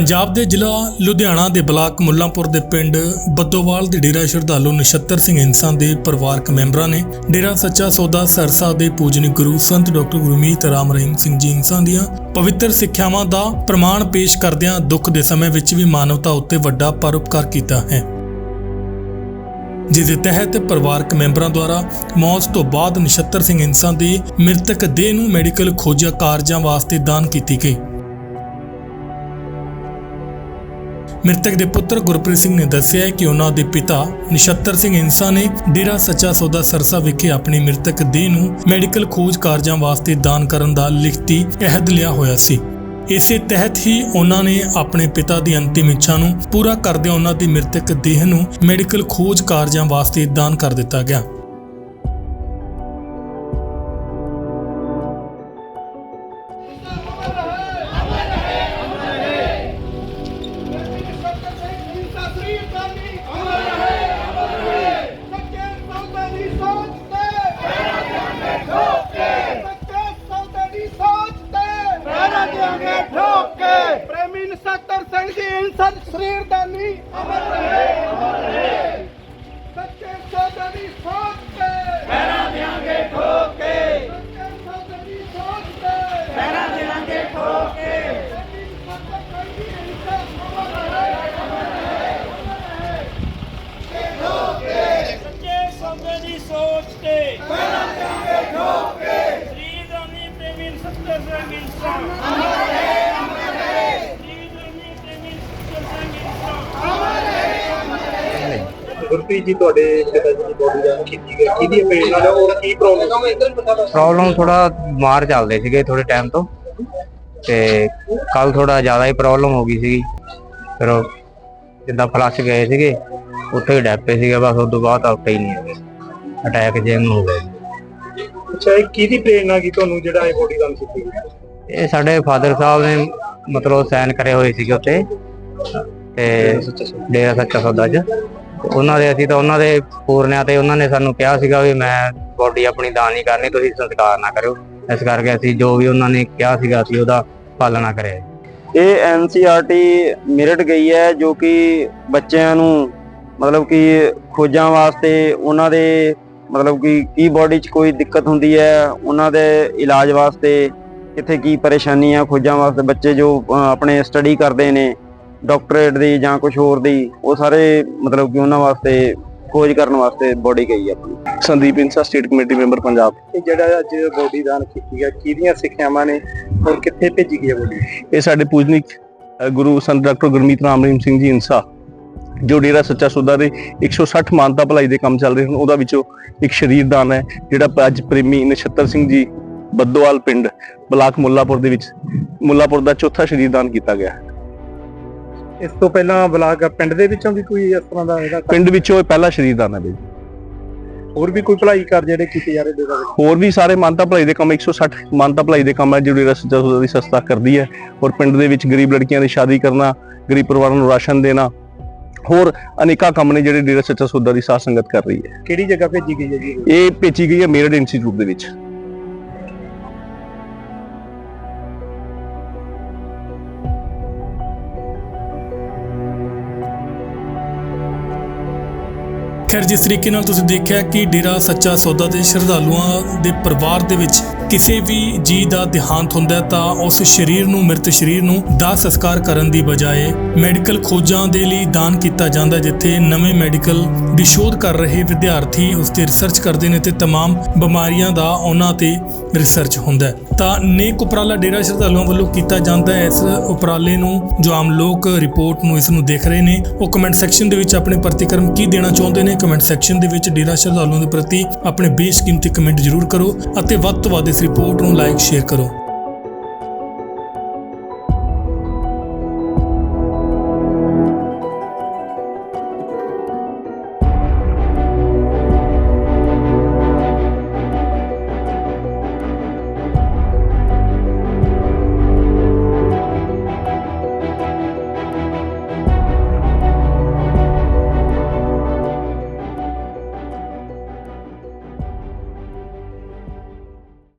ਪੰਜਾਬ ਦੇ ਜ਼ਿਲ੍ਹਾ ਲੁਧਿਆਣਾ ਦੇ ਬਲਾਕ ਮੁੱਲਾਂਪੁਰ ਦੇ ਪਿੰਡ ਬੱਦੋਵਾਲ ਦੇ ਡੇਰਾ ਸ਼ਰਧਾਲੂ ਨਛੱਤਰ ਸਿੰਘ ਇਨਸਾਨ ਦੇ ਪਰਿਵਾਰਕ ਮੈਂਬਰਾਂ ਨੇ ਡੇਰਾ ਸੱਚਾ ਸੌਦਾ ਸਰਸਾ ਦੇ ਪੂਜਨੀਕ ਗੁਰੂ ਸੰਤ ਡਾਕਟਰ ਗੁਰਮੀਤ ਰਾਮ ਰਹੀਮ ਸਿੰਘ ਜੀ ਇਨਸਾਨ ਦੀਆਂ ਪਵਿੱਤਰ ਸਿੱਖਿਆਵਾਂ ਦਾ ਪ੍ਰਮਾਣ ਪੇਸ਼ ਕਰਦਿਆਂ ਦੁੱਖ ਦੇ ਸਮੇਂ ਵਿੱਚ ਵੀ ਮਾਨਵਤਾ ਉੱਤੇ ਵੱਡਾ ਪਰਉਪਕਾਰ ਕੀਤਾ ਹੈ। ਜਿਸ ਦੇ ਤਹਿਤ ਪਰਿਵਾਰਕ ਮੈਂਬਰਾਂ ਦੁਆਰਾ ਮੌਤ ਤੋਂ ਬਾਅਦ ਨਛੱਤਰ ਸਿੰਘ ਇਨਸਾਨ ਦੀ ਮ੍ਰਿਤਕ ਦੇਹ ਨੂੰ ਮੈਡੀਕਲ ਖੋਜਾਂ ਕਾਰਜਾਂ ਵਾਸਤੇ ਦਾਨ ਕੀਤੀ ਗਈ। ਮ੍ਰਿਤਕ ਦੇ ਪੁੱਤਰ ਗੁਰਪ੍ਰੀਤ ਸਿੰਘ ਨੇ ਦੱਸਿਆ ਕਿ ਉਹਨਾਂ ਦੇ ਪਿਤਾ ਨਛੱਤਰ ਸਿੰਘ ਇਨਸਾ ਨੇ ਡੇਰਾ ਸੱਚਾ ਸੌਦਾ ਸਰਸਾ ਵਿਖੇ ਆਪਣੀ ਮ੍ਰਿਤਕ ਦੇਹ ਨੂੰ ਮੈਡੀਕਲ ਖੋਜ ਕਾਰਜਾਂ ਵਾਸਤੇ ਦਾਨ ਕਰਨ ਦਾ ਲਿਖਤੀ ਅਹਿਦ ਲਿਆ ਹੋਇਆ ਸੀ। ਇਸੇ ਤਹਿਤ ਹੀ ਉਹਨਾਂ ਨੇ ਆਪਣੇ ਪਿਤਾ ਦੀ ਅੰਤਿਮ ਇੱਛਾ ਨੂੰ ਪੂਰਾ ਕਰਦਿਆਂ ਉਹਨਾਂ ਦੀ ਮ੍ਰਿਤਕ ਦੇਹ ਨੂੰ ਮੈਡੀਕਲ ਖੋਜ ਕਾਰਜਾਂ ਵਾਸਤੇ ਦਾਨ ਕਰ ਦਿੱਤਾ ਗਿਆ। ਸੋਚ ਤੇ ਪੈਰਾਂ ਦੇਾਂਗੇ ਠੋਕ ਕੇ। ਸ੍ਰੀਦਾਨੀ ਪ੍ਰੇਮੀ ਸੱਤਰ ਸਿੰਘ ਇਨਸਾਨ। ਅਮਰ ਰਹੇ ਅਮਰ ਰਹੇ ਸ੍ਰੀਦਾਨੀ ਪ੍ਰੇਮੀ ਸੱਤਰ ਸਿੰਘ ਇਨਸਾਨ। ਗੁਰਪ੍ਰੀਤ ਜੀ ਤੁਹਾਡੇ ਪਿਤਾ ਜੀ ਦੀ ਬੋਡੀ ਦਾ ਕੀਤੀ ਗਈ ਕਿਹਦੀ ਅਪੀਲ ਨਾਲ ਔਰ ਕੀ ਪ੍ਰੋਬਲਮ ਪ੍ਰੋਬਲਮ ਥੋੜਾ ਬਿਮਾਰ ਚੱਲਦੇ ਸੀਗੇ ਥੋੜੇ ਟਾਈਮ ਤੋਂ। ਤੇ ਕੱਲ ਥੋੜਾ ਜ਼ਿਆਦਾ ਹੀ ਪ੍ਰੋਬਲਮ ਹੋ ਗਈ ਸੀਗੀ। ਫਿਰ ਉਹ ਜਿੱਦਾਂ ਫਲਸ਼ ਗਏ ਸੀਗੇ ਉੱਥੇ ਹੀ ਡੈਪੇ ਸੀਗੇ ਬਸ ਉਸ ਤੋਂ ਬਾਅਦ ਉੱਥੇ ਹੀ ਨਹੀਂ ਹੈਗੇ। ਅਟੈਕ ਜਿਹਾ ਹੋ ਗਿਆ ਜੀ। ਅੱਛਾ ਇਹ ਕਿਹਦੀ ਪ੍ਰੇਰਨਾ ਕੀ ਤੁਹਾਨੂੰ ਜਿਹੜਾ ਇਹ ਬੋਡੀ ਦਾਨ ਕੀਤੀ? ਇਹ ਸਾਡੇ ਫਾਦਰ ਸਾਹਿਬ ਨੇ ਮਤਲਬ ਸਾਈਨ ਕਰੇ ਹੋਏ ਸੀਗੇ ਉੱਤੇ ਤੇ ਡੇਰਾ ਸੱਚਾ ਸੌਦਾ 'ਚ। ਉਹਨਾਂ ਦੇ ਅਸੀਂ ਤਾਂ ਉਹਨਾਂ ਦੇ ਪੂਰਨਿਆਂ ਤੇ ਉਹਨਾਂ ਨੇ ਸਾਨੂੰ ਕਿਹਾ ਸੀਗਾ ਵੀ ਮੈਂ ਬੋਡੀ ਆਪਣੀ ਦਾਨ ਨਹੀਂ ਕਰਨੀ ਤੁਸੀਂ ਸੰਸਕਾਰ ਨਾ ਕਰਿਓ। ਇਸ ਕਰਕੇ ਅਸੀਂ ਜੋ ਵੀ ਉਹਨਾਂ ਨੇ ਕਿਹਾ ਸੀਗਾ ਅਸੀਂ ਉਹਦਾ ਪਾਲਣਾ ਕਰਿਆ ਇਹ ਐਨਸੀਆਰਟੀ ਮਿਰਟ ਗਈ ਹੈ ਜੋ ਕਿ ਬੱਚਿਆਂ ਨੂੰ ਮਤਲਬ ਕਿ ਖੋਜਾਂ ਵਾਸਤੇ ਉਹਨਾਂ ਦੇ ਮਤਲਬ ਕਿ ਕੀ ਬਾਡੀ 'ਚ ਕੋਈ ਦਿੱਕਤ ਹੁੰਦੀ ਹੈ ਉਹਨਾਂ ਦੇ ਇਲਾਜ ਵਾਸਤੇ ਕਿੱਥੇ ਕੀ ਪਰੇਸ਼ਾਨੀ ਆ ਖੋਜਾਂ ਵਾਸਤੇ ਬੱਚੇ ਜੋ ਆਪਣੇ ਸਟੱਡੀ ਕਰਦੇ ਨੇ ਡਾਕਟਰੇਟ ਦੀ ਜਾਂ ਕੁਝ ਹੋਰ ਦੀ ਉਹ ਸਾਰੇ ਮਤਲਬ ਕਿ ਉਹਨਾਂ ਵਾਸਤੇ ਖੋਜ ਕਰਨ ਵਾਸਤੇ ਬਾਡੀ ਗਈ ਹੈ ਆਪਣੀ। Sandeep Insan state committee member Punjab. ਇਹ ਜਿਹੜਾ ਅੱਜ ਬੋਡੀ ਦਾਨ ਕੀਤੀ ਗਿਆ ਕਿਹਦੀਆਂ ਸਿੱਖਿਆਵਾਂ ਨੇ ਔਰ ਕਿੱਥੇ ਭੇਜੀ ਗਈ ਹੈ ਬੋਡੀ ਇਹ ਸਾਡੇ ਪੂਜਨਿਕ ਗੁਰੂ ਸੰਤ ਡਾਕਟਰ ਗੁਰਮੀਤ ਰਾਮ ਰਹੀਮ ਸਿੰਘ ਜੀ ਇਨਸਾ। ਜੋ ਡੇਰਾ ਸੱਚਾ ਸੌਦਾ ਦੇ 160 ਮਾਨਤਾ ਭਲਾਈ ਦੇ ਕੰਮ ਚੱਲ ਰਹੇ ਹਨ ਉਹਦਾ ਵਿੱਚੋਂ ਇੱਕ ਸ਼ਰੀਰ ਦਾਨ ਹੈ ਜਿਹੜਾ ਅੱਜ ਪ੍ਰੇਮੀ ਨਛੱਤਰ ਸਿੰਘ ਜੀ ਬੱਦੋਵਾਲ ਪਿੰਡ ਬਲਾਕ ਮੁੱਲਾਪੁਰ ਦੇ ਵਿੱਚ ਮੁੱਲਾਪੁਰ ਦਾ ਚੌਥਾ ਸ਼ਰੀਰ ਦਾਨ ਕੀਤਾ ਗਿਆ। ਇਸ ਤੋਂ ਪਹਿਲਾਂ ਬਲਾਕ ਪਿੰਡ ਦੇ ਵਿੱਚੋਂ ਵੀ ਕੋਈ ਇਸ ਤਰ੍ਹਾਂ ਦਾ ਇਹਦਾ ਪਿੰਡ ਵਿੱਚੋਂ ਇਹ ਪਹਿਲਾ ਸ਼ਰੀਰ ਦਾਨ ਹੈ ਬਈ। ਹੋਰ ਵੀ ਕੋਈ ਭਲਾਈ ਕਰ ਜਿਹੜੇ ਕੀਤੇ ਜਾ ਰਹੇ ਵਿੱਚ ਹੋਰ ਵੀ ਸਾਰੇ ਮਾਨਤਾ ਭਲਾਈ ਦੇ ਕੰਮ 160 ਮਾਨਤਾ ਭਲਾਈ ਦੇ ਕੰਮ ਹੈ ਜੋ ਡੇਰਾ ਸੱਚਾ ਸੌਦਾ ਦੀ ਸੰਸਥਾ ਕਰਦੀ ਹੈ। ਔਰ ਪਿੰਡ ਦੇ ਵਿੱਚ ਗਰੀਬ ਲੜਕੀਆਂ ਦੀ ਸ਼ਾਦੀ ਕਰਨਾ ਗਰੀਬ ਪਰਿਵਾਰਾਂ ਨੂੰ ਰਾਸ਼ਨ ਦੇਣਾ ਹੋਰ ਅਨੇਕਾਂ ਕੰਮ ਨੇ ਜਿਹੜੇ ਡੇਰਾ ਸੱਚਾ ਸੌਦਾ ਦੀ ਸਾਧ ਸੰਗਤ ਕਰ ਰਹੀ ਹੈ। ਕਿਹੜੀ ਜਗ੍ਹਾ ਭੇਜੀ ਗਈ ਹੈ ਜੀ? ਇਹ ਭੇਜੀ ਗਈ ਹੈ ਮੇਰਡ ਇੰਸਟੀਚਿਊਟ ਦੇ ਵਿੱਚ। ਖੈਰ ਜਿਸ ਤਰੀਕੇ ਨਾਲ ਤੁਸੀਂ ਦੇਖਿਆ ਕਿ ਡੇਰਾ ਸੱਚਾ ਸੌਦਾ ਦੇ ਸ਼ਰਧਾਲੂਆਂ ਦੇ ਪਰਿਵਾਰ ਦੇ ਵਿੱਚ ਕਿਸੇ ਵੀ ਜੀ ਦਾ ਦੇਹਾਂਤ ਹੁੰਦਾ ਹੈ ਤਾਂ ਉਸ ਸਰੀਰ ਨੂੰ ਮ੍ਰਿਤ ਸਰੀਰ ਨੂੰ ਦਾਹ ਸੰਸਕਾਰ ਕਰਨ ਦੀ ਬਜਾਏ ਮੈਡੀਕਲ ਖੋਜਾਂ ਦੇ ਲਈ ਦਾਨ ਕੀਤਾ ਜਾਂਦਾ ਹੈ, ਜਿੱਥੇ ਨਵੇਂ ਮੈਡੀਕਲ ਦੀ ਸ਼ੋਧ ਕਰ ਰਹੇ ਵਿਦਿਆਰਥੀ ਉਸ ਤੇ ਰਿਸਰਚ ਕਰਦੇ ਨੇ ਤੇ तमाम ਬਿਮਾਰੀਆਂ ਦਾ ਉਹਨਾਂ ਤੇ ਰਿਸਰਚ ਹੁੰਦਾ ਹੈ। ਤਾਂ ਨੇਕ ਉਪਰਾਲਾ ਡੇਰਾ ਸ਼ਰਧਾਲੂਆਂ ਵੱਲੋਂ ਕੀਤਾ ਜਾਂਦਾ ਹੈ ਇਸ ਉਪਰਾਲੇ ਨੂੰ ਜੋ ਆਮ ਲੋਕ ਰਿਪੋਰਟ ਨੂੰ ਇਸ ਨੂੰ ਦੇਖ ਰਹੇ ਨੇ ਉਹ ਕਮੈਂਟ ਸੈਕਸ਼ਨ ਦੇ ਵਿੱਚ ਆਪਣੇ ਪ੍ਰਤੀਕਰਮ ਕੀ ਦੇਣਾ ਚਾਹੁੰਦੇ ਨੇ ਕਮੈਂਟ ਸੈਕਸ਼ਨ ਦੇ ਵਿੱਚ ਡੇਰਾ ਸ਼ਰਧਾਲੂਆਂ ਦੇ ਪ੍ਰਤੀ ਆਪਣੇ ਬੇਸ਼ਕੀਮਤੀ ਕਮੈਂਟ ਜ਼ਰੂਰ ਕਰੋ ਅਤੇ ਵੱਧ ਤੋਂ ਵੱਧ ਇਸ ਰਿਪੋਰਟ ਨੂੰ ਲਾਈਕ ਸ਼ੇਅਰ ਕਰੋ।